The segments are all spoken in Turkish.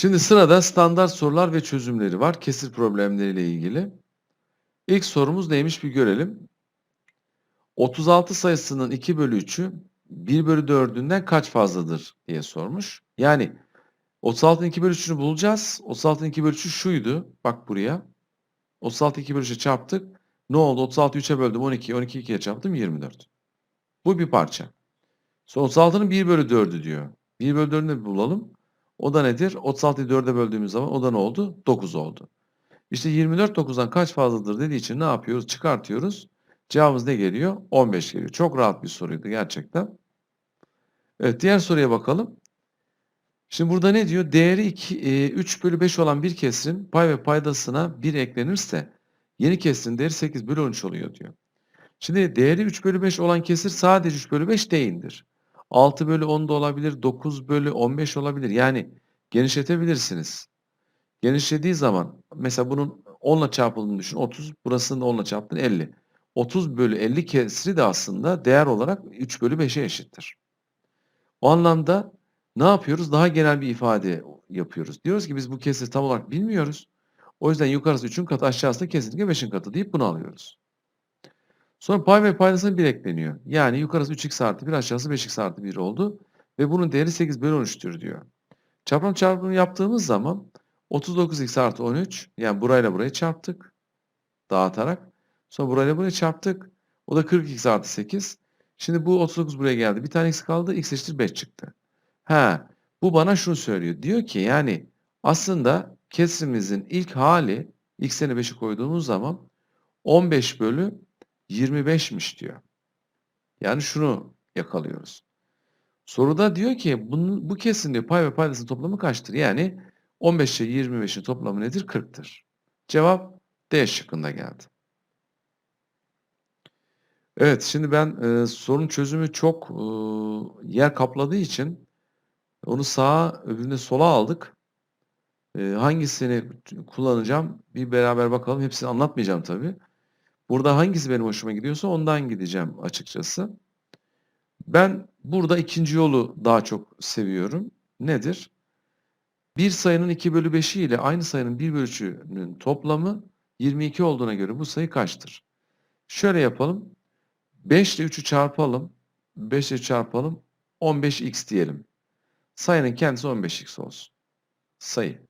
Şimdi sırada standart sorular ve çözümleri var. Kesir problemleriyle ilgili. İlk sorumuz neymiş bir görelim. 36 sayısının 2 bölü 3'ü 1 bölü 4'ünden kaç fazladır diye sormuş. Yani 36'nın 2 bölü 3'ünü bulacağız. 36'nın 2 bölü 3'ü şuydu. Bak buraya. 36 2 bölü 3'e çarptık. Ne oldu? 36 3'e böldüm 12. 12 2'ye çarptım 24. Bu bir parça. Sonra 36'nın 1 bölü 4'ü diyor. 1 bölü 4'ünü de bir bulalım. O da nedir? 36'yı 4'e böldüğümüz zaman o da ne oldu? 9 oldu. İşte 24 9'dan kaç fazladır dediği için ne yapıyoruz? Çıkartıyoruz. Cevabımız ne geliyor? 15 geliyor. Çok rahat bir soruydu gerçekten. Evet diğer soruya bakalım. Şimdi burada ne diyor? Değeri 2, e, 3 bölü 5 olan bir kesirin pay ve paydasına 1 eklenirse yeni kesirin değeri 8 bölü 13 oluyor diyor. Şimdi değeri 3 bölü 5 olan kesir sadece 3 bölü 5 değildir. 6 bölü 10 da olabilir, 9 bölü 15 olabilir. Yani genişletebilirsiniz. Genişlediği zaman mesela bunun 10 ile çarpıldığını düşün. 30 burasını da 10 ile çarptın 50. 30 bölü 50 kesri de aslında değer olarak 3 bölü 5'e eşittir. O anlamda ne yapıyoruz? Daha genel bir ifade yapıyoruz. Diyoruz ki biz bu kesri tam olarak bilmiyoruz. O yüzden yukarısı 3'ün katı aşağısı kesinlikle 5'in katı deyip bunu alıyoruz. Sonra pay ve paydasına 1 ekleniyor. Yani yukarısı 3x artı 1 aşağısı 5x artı 1 oldu. Ve bunun değeri 8 bölü 13'tür diyor. Çarpım çarpımı yaptığımız zaman 39x artı 13 yani burayla burayı çarptık. Dağıtarak. Sonra burayla burayı çarptık. O da 40x artı 8. Şimdi bu 39 buraya geldi. Bir tane x kaldı. x eşittir 5 çıktı. Ha, bu bana şunu söylüyor. Diyor ki yani aslında kesrimizin ilk hali x'ini 5'i koyduğumuz zaman 15 bölü 25'miş diyor. Yani şunu yakalıyoruz. Soruda diyor ki bunun, bu kesin diyor pay ve paydasının toplamı kaçtır? Yani 15 ile 25'in toplamı nedir? 40'tır. Cevap D şıkkında geldi. Evet şimdi ben e, sorun çözümü çok e, yer kapladığı için onu sağa öbürünü sola aldık. E, hangisini kullanacağım bir beraber bakalım. Hepsini anlatmayacağım tabii. Burada hangisi benim hoşuma gidiyorsa ondan gideceğim açıkçası. Ben burada ikinci yolu daha çok seviyorum. Nedir? Bir sayının 2 bölü 5'i ile aynı sayının 1 bölü 3'ünün toplamı 22 olduğuna göre bu sayı kaçtır? Şöyle yapalım. 5 ile 3'ü çarpalım. 5 ile çarpalım. 15x diyelim. Sayının kendisi 15x olsun. Sayı.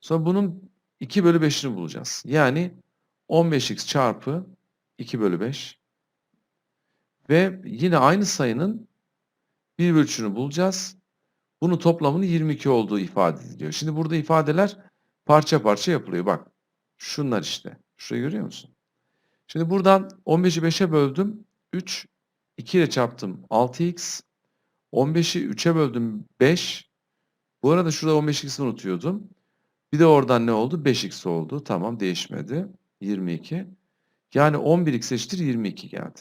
Sonra bunun 2 bölü 5'ini bulacağız. Yani 15x çarpı 2 bölü 5 ve yine aynı sayının 1 bölü 3'ünü bulacağız. Bunun toplamının 22 olduğu ifade ediliyor. Şimdi burada ifadeler parça parça yapılıyor. Bak şunlar işte. Şurayı görüyor musun? Şimdi buradan 15'i 5'e böldüm. 3, 2 ile çarptım 6x. 15'i 3'e böldüm 5. Bu arada şurada 15x'i unutuyordum. Bir de oradan ne oldu? 5x oldu. Tamam değişmedi. 22. Yani 11x eşittir 22 geldi.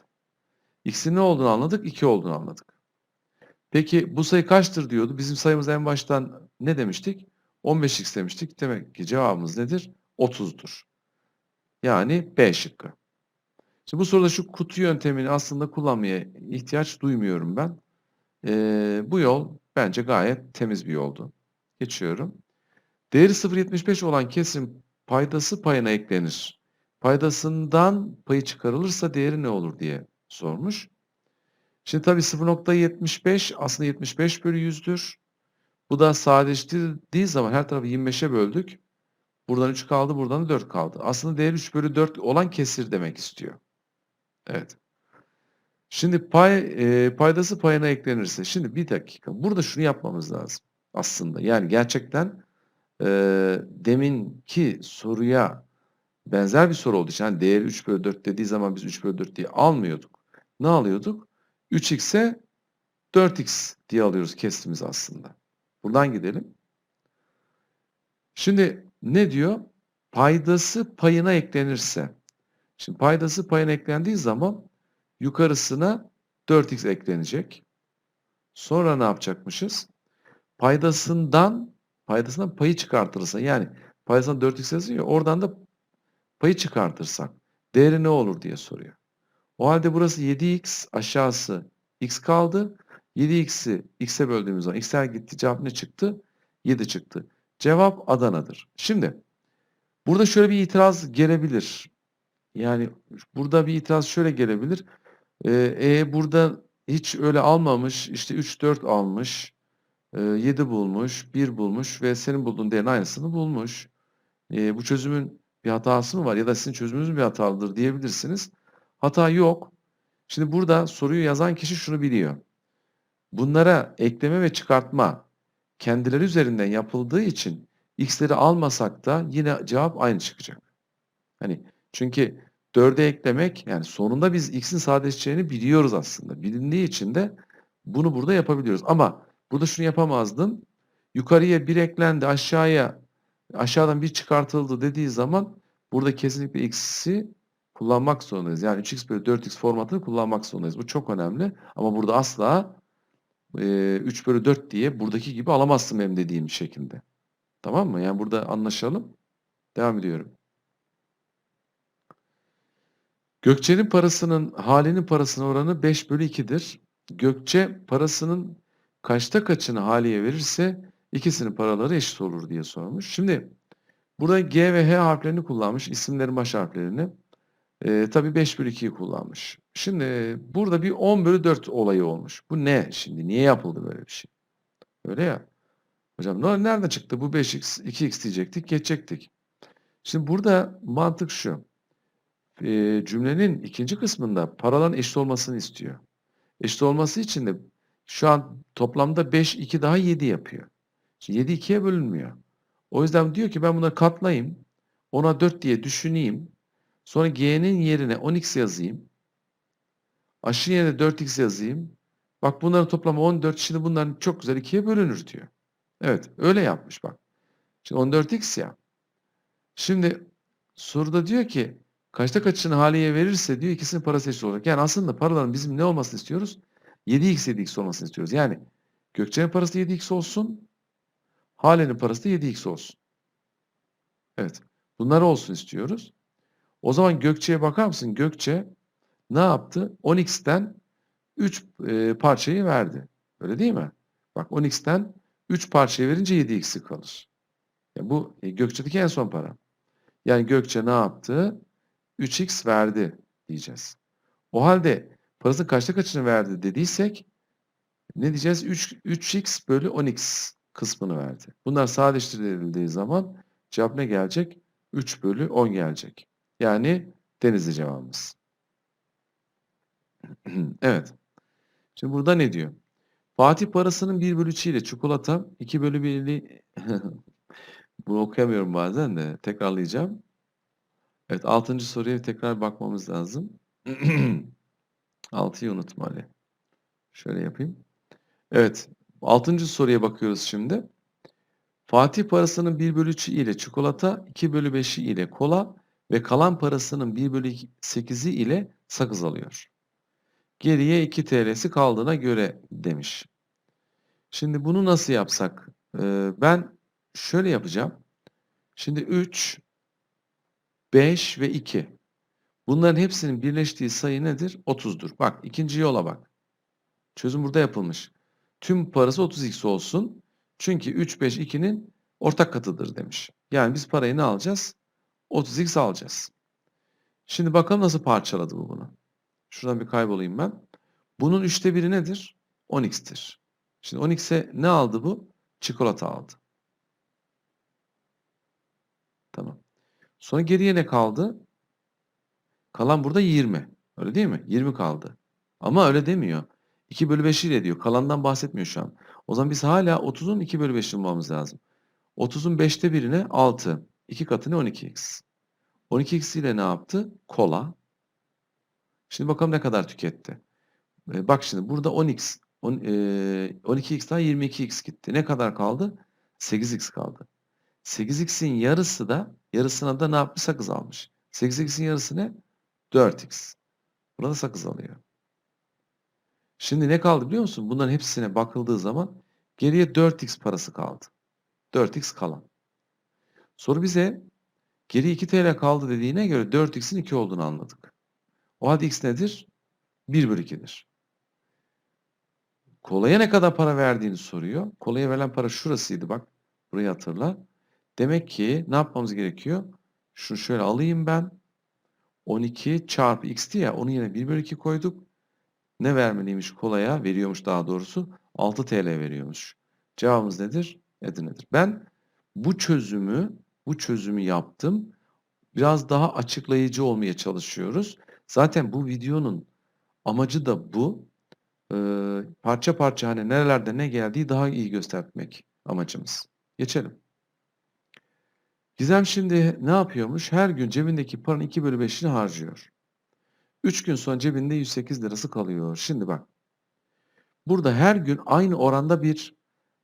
X'in ne olduğunu anladık, 2 olduğunu anladık. Peki bu sayı kaçtır diyordu. Bizim sayımız en baştan ne demiştik? 15x demiştik. Demek ki cevabımız nedir? 30'dur. Yani B şıkkı. Şimdi bu soruda şu kutu yöntemini aslında kullanmaya ihtiyaç duymuyorum ben. Ee, bu yol bence gayet temiz bir yoldu. Geçiyorum. Değeri 0.75 olan kesim paydası payına eklenir. Paydasından payı çıkarılırsa değeri ne olur diye sormuş. Şimdi tabii 0.75 aslında 75 bölü 100'dür. Bu da sadeleştirildiği zaman her tarafı 25'e böldük. Buradan 3 kaldı, buradan da 4 kaldı. Aslında değeri 3 bölü 4 olan kesir demek istiyor. Evet. Şimdi pay e, paydası payına eklenirse. Şimdi bir dakika. Burada şunu yapmamız lazım. Aslında yani gerçekten e, deminki soruya benzer bir soru olduğu için yani değeri 3 bölü 4 dediği zaman biz 3 bölü 4 diye almıyorduk. Ne alıyorduk? 3x'e 4x diye alıyoruz kestimiz aslında. Buradan gidelim. Şimdi ne diyor? Paydası payına eklenirse. Şimdi paydası payına eklendiği zaman yukarısına 4x eklenecek. Sonra ne yapacakmışız? Paydasından paydasından payı çıkartılırsa yani paydasından 4x yazıyor oradan da payı çıkartırsak değeri ne olur diye soruyor. O halde burası 7x aşağısı x kaldı. 7x'i x'e böldüğümüz zaman x'ler gitti cevap ne çıktı? 7 çıktı. Cevap Adana'dır. Şimdi burada şöyle bir itiraz gelebilir. Yani burada bir itiraz şöyle gelebilir. Ee, e, burada hiç öyle almamış. işte 3, 4 almış. E, 7 bulmuş. 1 bulmuş ve senin bulduğun değerin aynısını bulmuş. E, bu çözümün bir hatası mı var? Ya da sizin çözümünüz mü bir hatalıdır diyebilirsiniz. Hata yok. Şimdi burada soruyu yazan kişi şunu biliyor. Bunlara ekleme ve çıkartma kendileri üzerinden yapıldığı için x'leri almasak da yine cevap aynı çıkacak. Hani çünkü 4'e eklemek yani sonunda biz x'in sadeleşeceğini biliyoruz aslında. Bilindiği için de bunu burada yapabiliyoruz. Ama burada şunu yapamazdın. Yukarıya 1 eklendi aşağıya aşağıdan 1 çıkartıldı dediği zaman burada kesinlikle x'i kullanmak zorundayız. Yani 3x bölü 4x formatını kullanmak zorundayız. Bu çok önemli. Ama burada asla e, 3 bölü 4 diye buradaki gibi alamazsın benim dediğim şekilde. Tamam mı? Yani burada anlaşalım. Devam ediyorum. Gökçe'nin parasının halinin parasına oranı 5 bölü 2'dir. Gökçe parasının kaçta kaçını haliye verirse ikisinin paraları eşit olur diye sormuş. Şimdi burada G ve H harflerini kullanmış. isimlerin baş harflerini. Ee, tabii 5 bölü 2'yi kullanmış. Şimdi burada bir 10 bölü 4 olayı olmuş. Bu ne şimdi? Niye yapıldı böyle bir şey? Öyle ya. Hocam ne- nereden çıktı? Bu 5x, 2x diyecektik, geçecektik. Şimdi burada mantık şu. Ee, cümlenin ikinci kısmında paraların eşit olmasını istiyor. Eşit olması için de şu an toplamda 5, 2 daha 7 yapıyor. Şimdi 7 2'ye bölünmüyor. O yüzden diyor ki ben bunları katlayayım. Ona 4 diye düşüneyim. Sonra g'nin yerine 10x yazayım. Aşırı yerine 4x yazayım. Bak bunların toplamı 14. Şimdi bunların çok güzel 2'ye bölünür diyor. Evet öyle yapmış bak. Şimdi 14x ya. Şimdi soruda diyor ki kaçta kaçını haliye verirse diyor ikisinin parası eşit olacak. Yani aslında paraların bizim ne olmasını istiyoruz? 7x 7x olmasını istiyoruz. Yani Gökçe'nin parası 7x olsun. Hale'nin parası da 7x olsun. Evet. Bunlar olsun istiyoruz. O zaman Gökçe'ye bakar mısın? Gökçe ne yaptı? 10x'ten 3 e, parçayı verdi. Öyle değil mi? Bak 10x'ten 3 parçayı verince 7x'i kalır. Ya bu e, Gökçe'deki en son para. Yani Gökçe ne yaptı? 3x verdi diyeceğiz. O halde parasının kaçta kaçını verdi dediysek ne diyeceğiz? 3, 3x bölü 10x kısmını verdi. Bunlar sadeleştirildiği zaman cevap ne gelecek? 3 bölü 10 gelecek. Yani denizli cevabımız. evet. Şimdi burada ne diyor? Fatih parasının 1 bölü 3 ile çikolata 2 bölü 1'li bunu okuyamıyorum bazen de tekrarlayacağım. Evet 6. soruya tekrar bakmamız lazım. 6'yı unutma Ali. Şöyle yapayım. Evet 6. soruya bakıyoruz şimdi. Fatih parasının 1 bölü 3'ü ile çikolata, 2 bölü 5'i ile kola ve kalan parasının 1 bölü 8'i ile sakız alıyor. Geriye 2 TL'si kaldığına göre demiş. Şimdi bunu nasıl yapsak? Ee, ben şöyle yapacağım. Şimdi 3, 5 ve 2. Bunların hepsinin birleştiği sayı nedir? 30'dur. Bak ikinci yola bak. Çözüm burada yapılmış. Tüm parası 30x olsun. Çünkü 3, 5, 2'nin ortak katıdır demiş. Yani biz parayı ne alacağız? 30x alacağız. Şimdi bakalım nasıl parçaladı bu bunu. Şuradan bir kaybolayım ben. Bunun üçte biri nedir? 10x'tir. Şimdi 10x'e ne aldı bu? Çikolata aldı. Tamam. Sonra geriye ne kaldı? Kalan burada 20. Öyle değil mi? 20 kaldı. Ama öyle demiyor. 2 bölü 5 ile diyor. Kalandan bahsetmiyor şu an. O zaman biz hala 30'un 2 bölü 5'ini bulmamız lazım. 30'un 5'te birine 6. 2 katı ne? 12x. 12x ile ne yaptı? Kola. Şimdi bakalım ne kadar tüketti. Ee, bak şimdi burada 10x. 10, e, 12x'ten 22x gitti. Ne kadar kaldı? 8x kaldı. 8x'in yarısı da yarısına da ne yapmış? Sakız almış. 8x'in yarısı ne? 4x. Burada sakız alıyor. Şimdi ne kaldı biliyor musun? Bunların hepsine bakıldığı zaman geriye 4x parası kaldı. 4x kalan. Soru bize geri 2 TL kaldı dediğine göre 4x'in 2 olduğunu anladık. O halde x nedir? 1 bölü 2'dir. Kolaya ne kadar para verdiğini soruyor. Kolaya verilen para şurasıydı bak. Burayı hatırla. Demek ki ne yapmamız gerekiyor? Şunu şöyle alayım ben. 12 çarpı x'ti ya onun yerine 1 bölü 2 koyduk. Ne vermeliymiş kolaya? Veriyormuş daha doğrusu. 6 TL veriyormuş. Cevabımız nedir? Edirne'dir. Ben bu çözümü bu çözümü yaptım. Biraz daha açıklayıcı olmaya çalışıyoruz. Zaten bu videonun amacı da bu. Ee, parça parça hani nerelerde ne geldiği daha iyi göstermek amacımız. Geçelim. Gizem şimdi ne yapıyormuş? Her gün cebindeki paranın 2 bölü 5'ini harcıyor. 3 gün sonra cebinde 108 lirası kalıyor. Şimdi bak. Burada her gün aynı oranda bir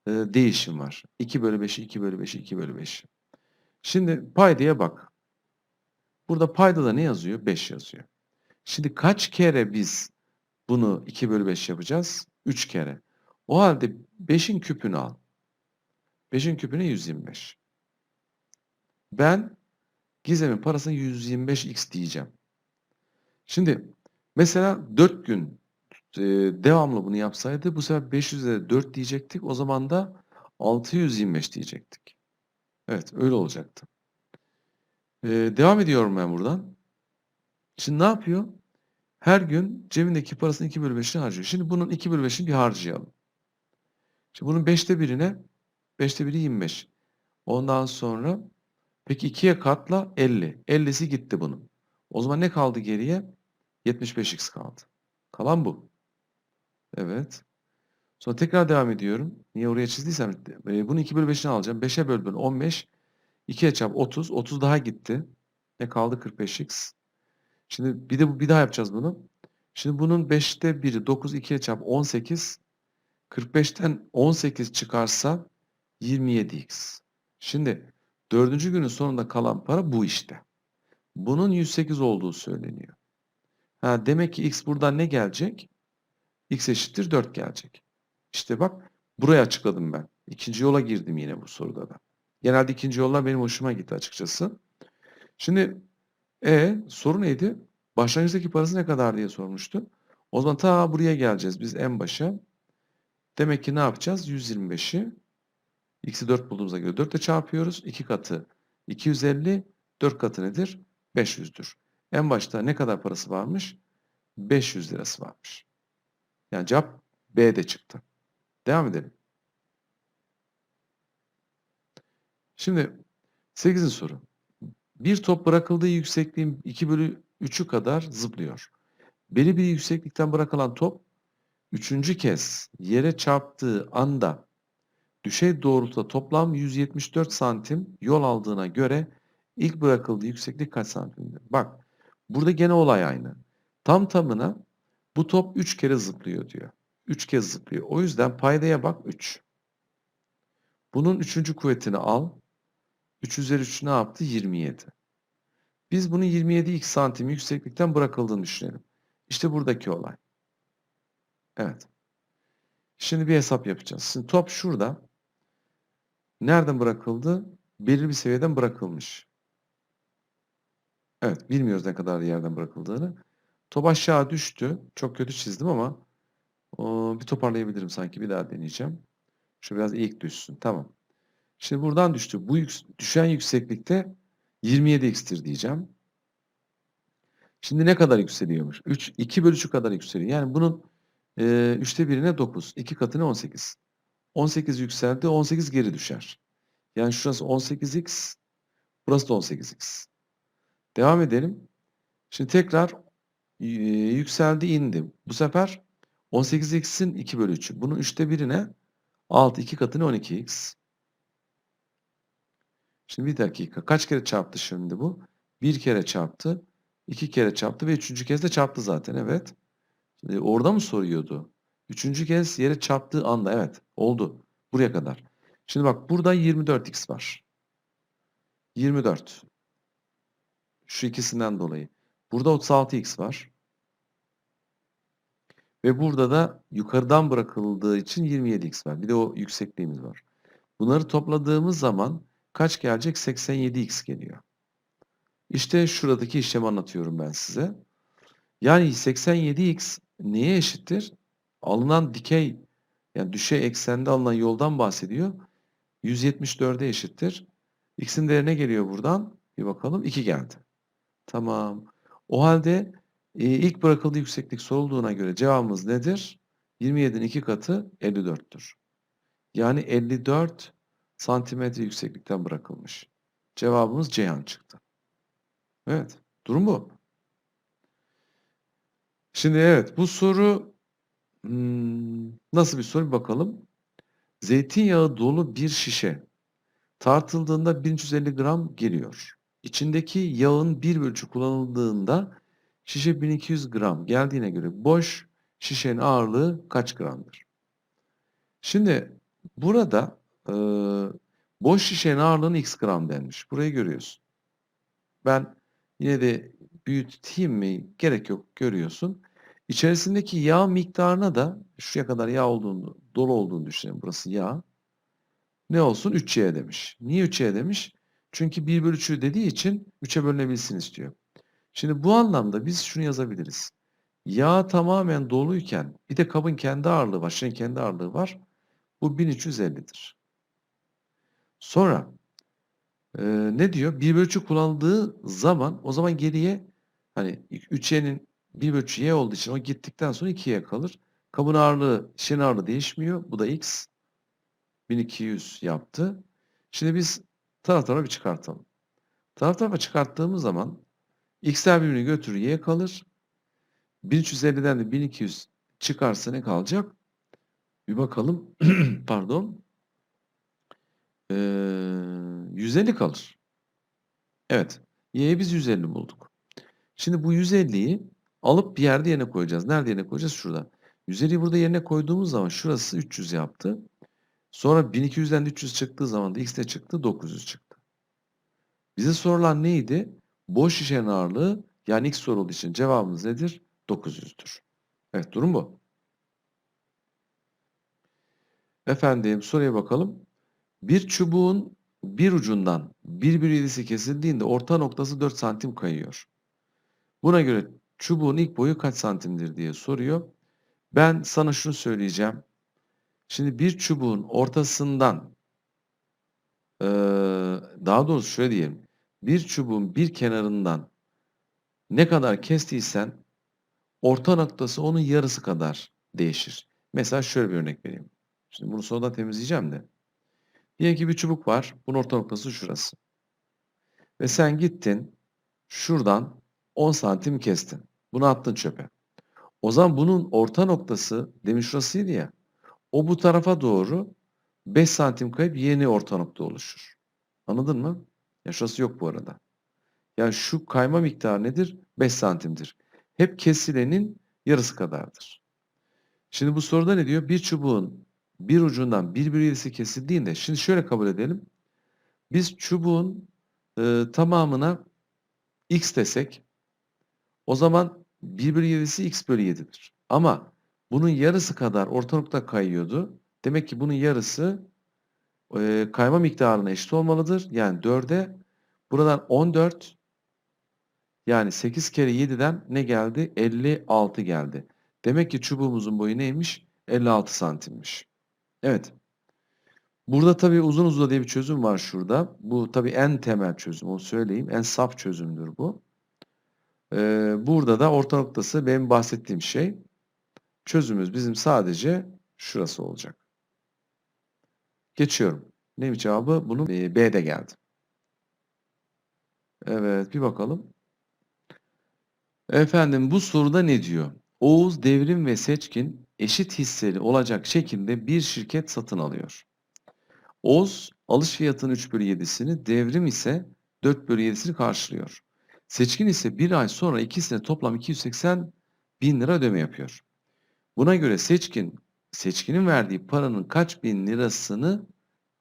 e, değişim var. 2 bölü 5'i 2 bölü 5'i 2 bölü 5'i. Şimdi paydaya bak. Burada payda da ne yazıyor? 5 yazıyor. Şimdi kaç kere biz bunu 2 bölü 5 yapacağız? 3 kere. O halde 5'in küpünü al. 5'in küpüne 125. Ben Gizem'in parasına 125x diyeceğim. Şimdi mesela 4 gün e, devamlı bunu yapsaydı bu sefer 500'e 4 diyecektik. O zaman da 625 diyecektik. Evet öyle olacaktı. E, devam ediyorum ben buradan. Şimdi ne yapıyor? Her gün cebindeki parasının 2 bölü 5'ini harcıyor. Şimdi bunun 2 bölü 5'ini bir harcayalım. Şimdi bunun 5'te birine 5'te biri 25. Ondan sonra peki 2'ye katla 50. 50'si gitti bunun. O zaman ne kaldı geriye? 75x kaldı. Kalan bu. Evet. Sonra tekrar devam ediyorum. Niye oraya çizdiysem e, bunu 2 bölü 5'ini alacağım. 5'e böl böl 15. 2'ye çarp 30. 30 daha gitti. Ne kaldı? 45x. Şimdi bir de bir daha yapacağız bunu. Şimdi bunun 5'te biri 9 2'ye çarp 18. 45'ten 18 çıkarsa 27x. Şimdi dördüncü günün sonunda kalan para bu işte. Bunun 108 olduğu söyleniyor. Ha, demek ki x buradan ne gelecek? x eşittir 4 gelecek. İşte bak buraya açıkladım ben. İkinci yola girdim yine bu soruda da. Genelde ikinci yollar benim hoşuma gitti açıkçası. Şimdi e soru neydi? Başlangıçtaki parası ne kadar diye sormuştu. O zaman ta buraya geleceğiz biz en başa. Demek ki ne yapacağız? 125'i x'i 4 bulduğumuza göre 4 ile çarpıyoruz. 2 katı 250, 4 katı nedir? 500'dür. En başta ne kadar parası varmış? 500 lirası varmış. Yani cevap B'de çıktı. Devam edelim. Şimdi 8. soru. Bir top bırakıldığı yüksekliğin 2 bölü 3'ü kadar zıplıyor. Belli bir yükseklikten bırakılan top üçüncü kez yere çarptığı anda düşey doğrultuda toplam 174 santim yol aldığına göre ilk bırakıldığı yükseklik kaç santimdir? Bak burada gene olay aynı. Tam tamına bu top 3 kere zıplıyor diyor. 3 kez zıplıyor. O yüzden paydaya bak 3. Bunun 3. kuvvetini al. 3 üzeri 3 ne yaptı? 27. Biz bunun 27x santim yükseklikten bırakıldığını düşünelim. İşte buradaki olay. Evet. Şimdi bir hesap yapacağız. Şimdi top şurada. Nereden bırakıldı? Belirli bir seviyeden bırakılmış. Evet, bilmiyoruz ne kadar yerden bırakıldığını. Top aşağı düştü. Çok kötü çizdim ama o, bir toparlayabilirim sanki. Bir daha deneyeceğim. Şu biraz eğik düşsün. Tamam. Şimdi buradan düştü. Bu yük, düşen yükseklikte 27x'tir diyeceğim. Şimdi ne kadar yükseliyormuş? 3, 2 bölü 3 kadar yükseliyor. Yani bunun e, 3'te birine 9. 2 katına 18. 18 yükseldi. 18 geri düşer. Yani şurası 18x. Burası da 18x. Devam edelim. Şimdi tekrar e, yükseldi indi. Bu sefer 18x'in 2 bölü 3'ü. Bunun 3'te birine 6. 2 katına 12x. Şimdi bir dakika. Kaç kere çarptı şimdi bu? Bir kere çarptı. iki kere çarptı ve üçüncü kez de çarptı zaten. Evet. Şimdi orada mı soruyordu? Üçüncü kez yere çarptığı anda. Evet. Oldu. Buraya kadar. Şimdi bak burada 24x var. 24. Şu ikisinden dolayı. Burada 36x var. Ve burada da yukarıdan bırakıldığı için 27x var. Bir de o yüksekliğimiz var. Bunları topladığımız zaman kaç gelecek? 87x geliyor. İşte şuradaki işlemi anlatıyorum ben size. Yani 87x neye eşittir? Alınan dikey yani düşey eksende alınan yoldan bahsediyor. 174'e eşittir. X'in değeri ne geliyor buradan? Bir bakalım. 2 geldi. Tamam. O halde e, ilk bırakıldığı yükseklik sorulduğuna göre cevabımız nedir? 27'nin 2 katı 54'tür. Yani 54 santimetre yükseklikten bırakılmış. Cevabımız Ceyhan çıktı. Evet. Durum bu. Şimdi evet bu soru hmm, nasıl bir soru bir bakalım. Zeytinyağı dolu bir şişe tartıldığında 1350 gram geliyor. İçindeki yağın bir bölücü kullanıldığında şişe 1200 gram geldiğine göre boş şişenin ağırlığı kaç gramdır? Şimdi burada e, boş şişenin ağırlığını x gram denmiş. Burayı görüyorsun. Ben yine de büyüteyim mi? Gerek yok. Görüyorsun. İçerisindeki yağ miktarına da şuraya kadar yağ olduğunu, dolu olduğunu düşünelim. Burası yağ. Ne olsun? 3y demiş. Niye 3y demiş? Çünkü 1 bölü 3'ü dediği için 3'e bölünebilsin istiyor. Şimdi bu anlamda biz şunu yazabiliriz. Yağ tamamen doluyken bir de kabın kendi ağırlığı var. Şeyin kendi ağırlığı var. Bu 1350'dir. Sonra e, ne diyor? 1 bölü 3'ü kullanıldığı zaman o zaman geriye hani 3y'nin 1 bölü 3 y olduğu için o gittikten sonra 2y kalır. Kabın ağırlığı, şişenin ağırlığı değişmiyor. Bu da x. 1200 yaptı. Şimdi biz taraf bir çıkartalım. Taraf tarafa çıkarttığımız zaman x'ler birbirini götürür y kalır. 1350'den de 1200 çıkarsa ne kalacak? Bir bakalım. Pardon. Ee, 150 kalır. Evet. Y'ye biz 150 bulduk. Şimdi bu 150'yi alıp bir yerde yerine koyacağız. Nerede yerine koyacağız? Şurada. 150'yi burada yerine koyduğumuz zaman şurası 300 yaptı. Sonra 1200'den 300 çıktığı zaman da x ne çıktı? 900 çıktı. Bize sorulan neydi? Boş şişenin ağırlığı yani x sorulduğu için cevabımız nedir? 900'dür. Evet durum bu. Efendim soruya bakalım. Bir çubuğun bir ucundan bir bölü yedisi kesildiğinde orta noktası 4 santim kayıyor. Buna göre çubuğun ilk boyu kaç santimdir diye soruyor. Ben sana şunu söyleyeceğim. Şimdi bir çubuğun ortasından daha doğrusu şöyle diyelim. Bir çubuğun bir kenarından ne kadar kestiysen orta noktası onun yarısı kadar değişir. Mesela şöyle bir örnek vereyim. Şimdi bunu sonradan temizleyeceğim de. Diyelim ki bir çubuk var. Bunun orta noktası şurası. Ve sen gittin şuradan 10 santim kestin. Bunu attın çöpe. O zaman bunun orta noktası demin şurasıydı ya. O bu tarafa doğru 5 santim kayıp yeni orta nokta oluşur. Anladın mı? Ya şurası yok bu arada. Yani şu kayma miktarı nedir? 5 santimdir. Hep kesilenin yarısı kadardır. Şimdi bu soruda ne diyor? Bir çubuğun bir ucundan bir bölü yedisi kesildiğinde şimdi şöyle kabul edelim. Biz çubuğun e, tamamına x desek o zaman 1 bölü 7'si x bölü 7'dir. Ama bunun yarısı kadar orta nokta kayıyordu. Demek ki bunun yarısı e, kayma miktarına eşit olmalıdır. Yani 4'e buradan 14 yani 8 kere 7'den ne geldi? 56 geldi. Demek ki çubuğumuzun boyu neymiş? 56 santimmiş. Evet. Burada tabii uzun uzun diye bir çözüm var şurada. Bu tabii en temel çözüm onu söyleyeyim. En saf çözümdür bu. Ee, burada da orta noktası benim bahsettiğim şey. Çözümümüz bizim sadece şurası olacak. Geçiyorum. Neymiş cevabı? Bunun B'de geldi. Evet bir bakalım. Efendim bu soruda ne diyor? Oğuz, Devrim ve Seçkin eşit hisseli olacak şekilde bir şirket satın alıyor. Oğuz alış fiyatının 3 bölü 7'sini, Devrim ise 4 bölü 7'sini karşılıyor. Seçkin ise bir ay sonra ikisine toplam 280 bin lira ödeme yapıyor. Buna göre seçkin, seçkinin verdiği paranın kaç bin lirasını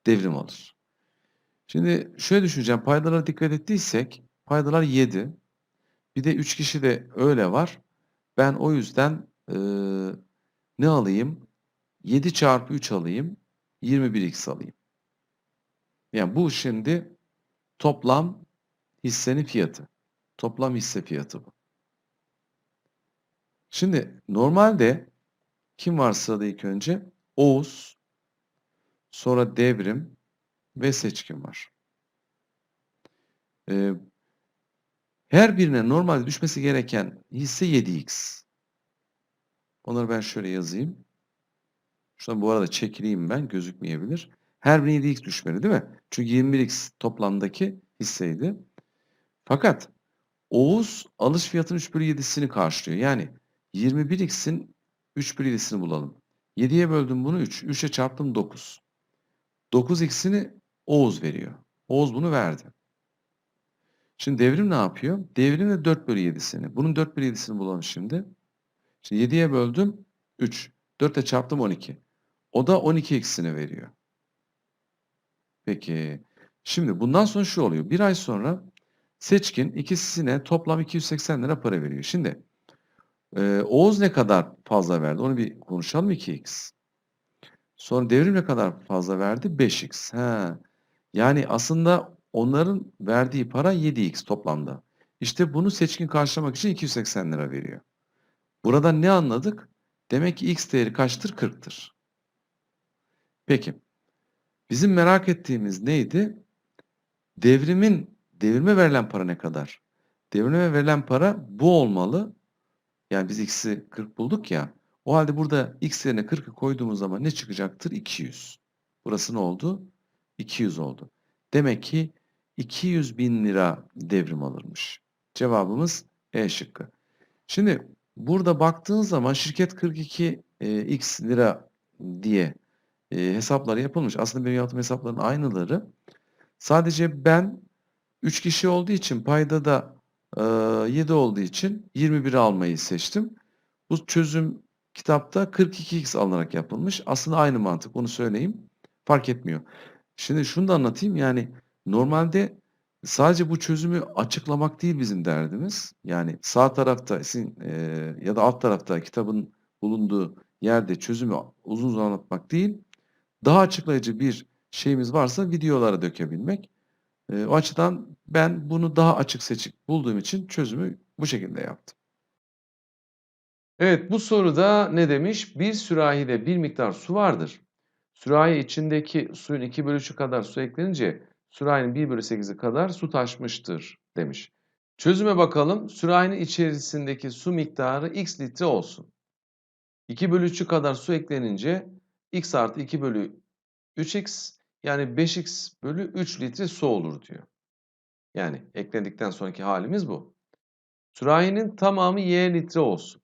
devrim alır. Şimdi şöyle düşüneceğim. Paydalara dikkat ettiysek paydalar 7. Bir de 3 kişi de öyle var. Ben o yüzden e, ne alayım? 7 çarpı 3 alayım. 21x alayım. Yani bu şimdi toplam hissenin fiyatı. Toplam hisse fiyatı bu. Şimdi normalde kim var sırada ilk önce? Oğuz, sonra Devrim, ve seçkin var. Ee, her birine normalde düşmesi gereken hisse 7x. Onları ben şöyle yazayım. Şuradan bu arada çekileyim ben gözükmeyebilir. Her birine 7x düşmeli değil mi? Çünkü 21x toplamdaki hisseydi. Fakat Oğuz alış fiyatının 3 bölü 7'sini karşılıyor. Yani 21x'in 3 bölü 7'sini bulalım. 7'ye böldüm bunu 3. 3'e çarptım 9. 9x'ini Oğuz veriyor. Oğuz bunu verdi. Şimdi devrim ne yapıyor? Devrim de 4 bölü 7'sini. Bunun 4 bölü 7'sini bulalım şimdi. Şimdi 7'ye böldüm 3. 4'e çarptım 12. O da 12x'ini veriyor. Peki. Şimdi bundan sonra şu oluyor. Bir ay sonra seçkin ikisine toplam 280 lira para veriyor. Şimdi e, Oğuz ne kadar fazla verdi? Onu bir konuşalım 2x. Sonra devrim ne kadar fazla verdi? 5x. He. Yani aslında onların verdiği para 7x toplamda. İşte bunu seçkin karşılamak için 280 lira veriyor. Buradan ne anladık? Demek ki x değeri kaçtır? 40'tır. Peki. Bizim merak ettiğimiz neydi? Devrimin devrime verilen para ne kadar? Devrime verilen para bu olmalı. Yani biz x'i 40 bulduk ya. O halde burada x yerine 40'ı koyduğumuz zaman ne çıkacaktır? 200. Burası ne oldu? 200 oldu. Demek ki 200 bin lira devrim alırmış. Cevabımız E şıkkı. Şimdi burada baktığın zaman şirket 42 e, x lira diye e, hesapları yapılmış. Aslında benim yaptığım hesapların aynıları. Sadece ben 3 kişi olduğu için payda da 7 olduğu için 21 almayı seçtim. Bu çözüm kitapta 42x alınarak yapılmış. Aslında aynı mantık onu söyleyeyim. Fark etmiyor. Şimdi şunu da anlatayım. Yani normalde sadece bu çözümü açıklamak değil bizim derdimiz. Yani sağ tarafta ya da alt tarafta kitabın bulunduğu yerde çözümü uzun uzun anlatmak değil. Daha açıklayıcı bir şeyimiz varsa videolara dökebilmek. E, o açıdan ben bunu daha açık seçik bulduğum için çözümü bu şekilde yaptım. Evet bu soruda ne demiş? Bir sürahide bir miktar su vardır. Sürahi içindeki suyun 2 bölü 3'ü kadar su eklenince sürahinin 1 bölü 8'i kadar su taşmıştır demiş. Çözüme bakalım. Sürahinin içerisindeki su miktarı x litre olsun. 2 bölü 3'ü kadar su eklenince x artı 2 bölü 3x yani 5x bölü 3 litre su olur diyor. Yani eklendikten sonraki halimiz bu. Sürahinin tamamı y litre olsun.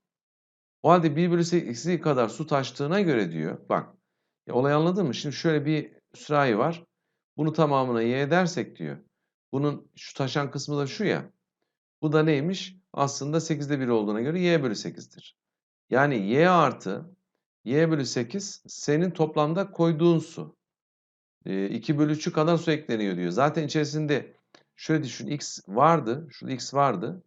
O halde 1 bölü 8'i kadar su taştığına göre diyor. Bak ya olayı anladın mı? Şimdi şöyle bir sürahi var. Bunu tamamına y dersek diyor. Bunun şu taşan kısmı da şu ya. Bu da neymiş? Aslında 8'de 1 olduğuna göre y bölü 8'dir. Yani y artı y bölü 8 senin toplamda koyduğun su. 2 bölü 3'ü kadar su ekleniyor diyor. Zaten içerisinde şöyle düşün x vardı. Şurada x vardı.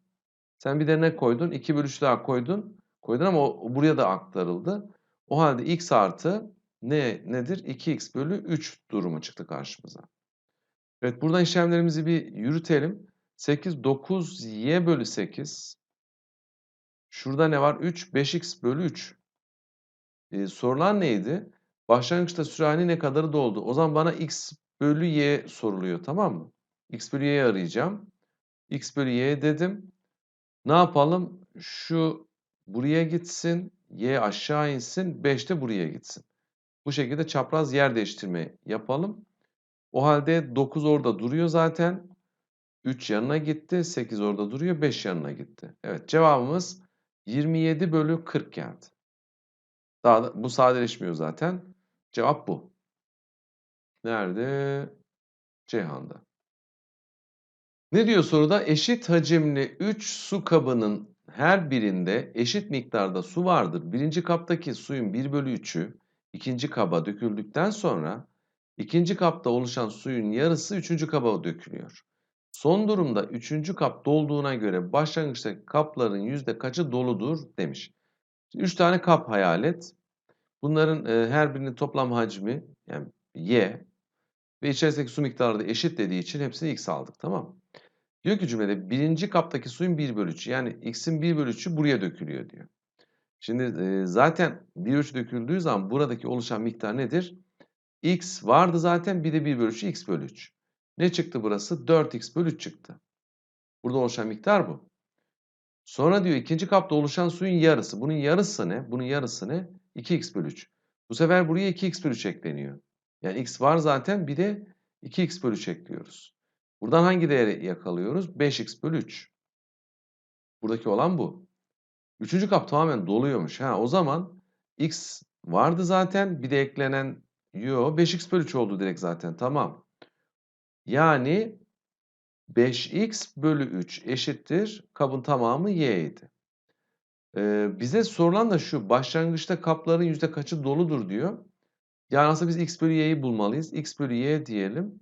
Sen bir de ne koydun? 2 bölü 3 daha koydun. Koydun ama o, buraya da aktarıldı. O halde x artı ne nedir? 2x bölü 3 durumu çıktı karşımıza. Evet buradan işlemlerimizi bir yürütelim. 8, 9y bölü 8. Şurada ne var? 3, 5x bölü 3. Ee, sorulan neydi? Başlangıçta sürahinin ne kadarı doldu? O zaman bana x bölü y soruluyor tamam mı? x bölü y'yi arayacağım. x bölü y dedim. Ne yapalım? Şu buraya gitsin. Y aşağı insin. 5 de buraya gitsin. Bu şekilde çapraz yer değiştirme yapalım. O halde 9 orada duruyor zaten. 3 yanına gitti. 8 orada duruyor. 5 yanına gitti. Evet cevabımız 27 bölü 40 geldi. Daha da, bu sadeleşmiyor zaten. Cevap bu. Nerede? Ceyhan'da. Ne diyor soruda? Eşit hacimli 3 su kabının her birinde eşit miktarda su vardır. Birinci kaptaki suyun 1 bölü 3'ü ikinci kaba döküldükten sonra ikinci kapta oluşan suyun yarısı üçüncü kaba dökülüyor. Son durumda üçüncü kap dolduğuna göre başlangıçtaki kapların yüzde kaçı doludur demiş. Üç tane kap hayal et. Bunların e, her birinin toplam hacmi yani y ve içerisindeki su miktarı da eşit dediği için hepsini x aldık tamam mı? Diyor ki cümlede birinci kaptaki suyun 1 bölü 3'ü yani x'in 1 bölü 3'ü buraya dökülüyor diyor. Şimdi e, zaten 1 3 döküldüğü zaman buradaki oluşan miktar nedir? x vardı zaten bir de 1 bölü 3 x bölü 3. Ne çıktı burası? 4x bölü 3 çıktı. Burada oluşan miktar bu. Sonra diyor ikinci kapta oluşan suyun yarısı. Bunun yarısı ne? Bunun yarısı ne? 2x bölü 3. Bu sefer buraya 2x bölü 3 ekleniyor. Yani x var zaten bir de 2x bölü 3 ekliyoruz. Buradan hangi değeri yakalıyoruz? 5x bölü 3. Buradaki olan bu. Üçüncü kap tamamen doluyormuş. Ha, o zaman x vardı zaten. Bir de eklenen yo 5x bölü 3 oldu direkt zaten. Tamam. Yani 5x bölü 3 eşittir. Kabın tamamı y idi. Ee, bize sorulan da şu. Başlangıçta kapların yüzde kaçı doludur diyor. Yani aslında biz x bölü y'yi bulmalıyız. x bölü y diyelim.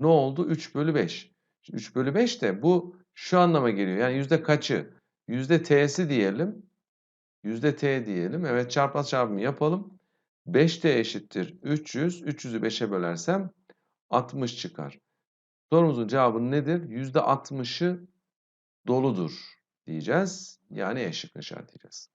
Ne oldu? 3 bölü 5. Şimdi 3 bölü 5 de bu şu anlama geliyor. Yani yüzde kaçı? Yüzde t'si diyelim. Yüzde t diyelim. Evet çarpmaz çarpımı yapalım. 5t eşittir 300. 300'ü 5'e bölersem 60 çıkar. Sorumuzun cevabı nedir? Yüzde 60'ı doludur diyeceğiz. Yani eşlik neşer diyeceğiz.